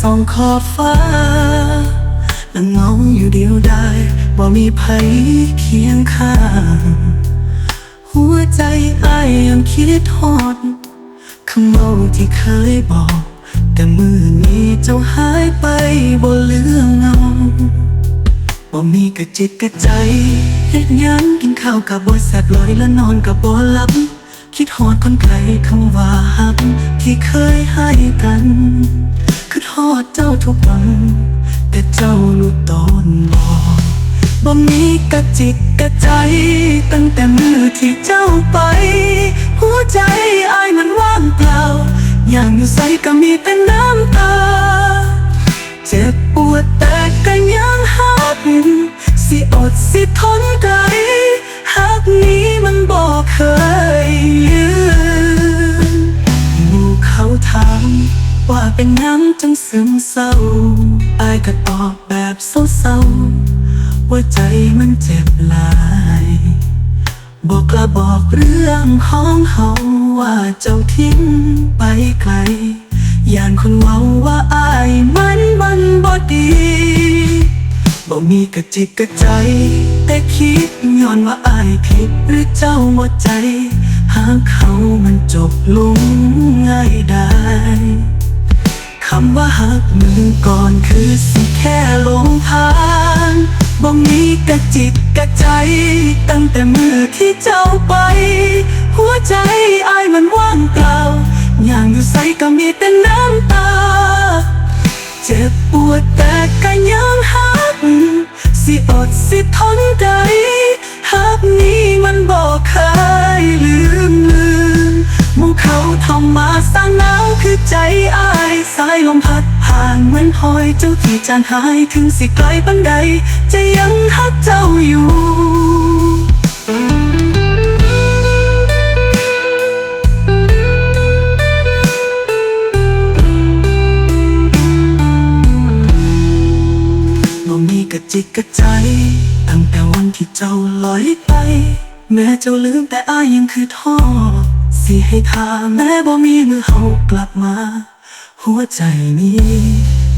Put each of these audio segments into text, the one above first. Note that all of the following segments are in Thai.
สองขอบฟ้าและเงาอยู่เดียวได้บ่มีภัยเคียงข้าง หัวใจอายยังคิดฮอดคำเมาที่เคยบอก แต่มือนี้เจ้าหายไปบ่เหลือเงาบ่มีกระจิตกระใจเฮ็ดยังกินข้าวกับบ่แซ่บลอยและนอนกับบ่หลับ คิดฮอดคนไกลคำว่าฮักที่เคยให้กันคือฮอดเจ้าทุกวัน แต่เจ้ารู้ตอนบอกบ่มีกระจิตกระใจ ตั้งแต่มือที่เจ้าไป หัวใจอายมันว่างเปล่า อย่างอยู่ใสก็มีแต่น้ ว่าเป็นหยังจังซึมเศร้าอายก็ตอบแบบเศร้าๆว่าใจมันเจ็บหลาย บอกล้าบอกเรื่องของเฮาว่าเจ้าทิ้งไปไกลย่านคนเว้าว่าอายมันมันบ่ดีบ่มีกระจิตกระใจ แต่คิดย้อนว่าอายผิดหรือเจ้าหมดใจ หากเขามันจบลงง่ายได้คำว่าหักมือก่อนคือสิแค่หลงทางบ่มีกระจิตกระใจ ตั้งแต่มือที่เจ้าไป หัวใจอายมันว่างเปล่าอย่างอยู่ใสก็มีแต่น้ำตา เจ็บปวดแต่ก็ยังหัก สิอดสิทนได้หัก มาสร้างหนาวคือใจอายสายลมพัดผ่านเหมือนหอยเจ้าที่จานหายถึงสิไกลปันใด จะยังหักเจ้าอยู่บ่มีกระจิตกระใจตั้งแต่วันที่เจ้าลอยไป แม้เจ้าลืมแต่อายยังคือท่อ สิให้ทาแม้บ่มีมือเฮากลับมา หัวใจนี้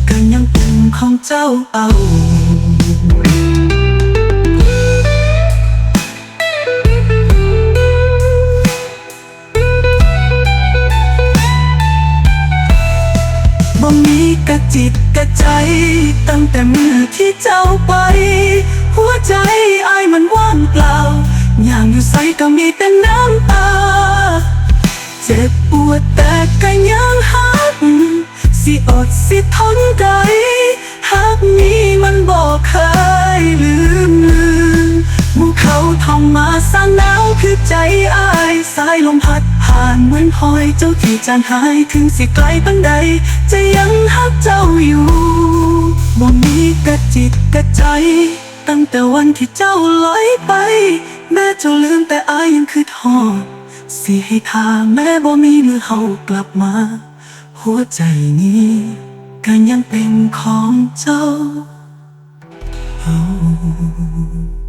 ก็ยังเป็นของเจ้าเอาบ่มีกระจิตกระใจ ตั้งแต่มือที่เจ้าไป หัวใจอายมันว่างเปล่า อย่างอยู่ใสก็มีแต่น้ สิอดสิทนได้หักนี้มันบอกเคยลืมลืมมูเขาท่องมาสร้างหนาวคือใจอายสายลมพัดผ่านเหมือนหอยเจ้าที่จานหายถึงสิไกลปันใด จะยังหักเจ้าอยู่บ่มีกระจิตกระใจ ตั้งแต่วันที่เจ้าลอยไป แม้เจ้าลืมแต่อายยังคือทอดสิให้ทาแม้บ่มีมือเฮากลับมา หัวใจนี้ก็ยังเป็นของเจ้า Oh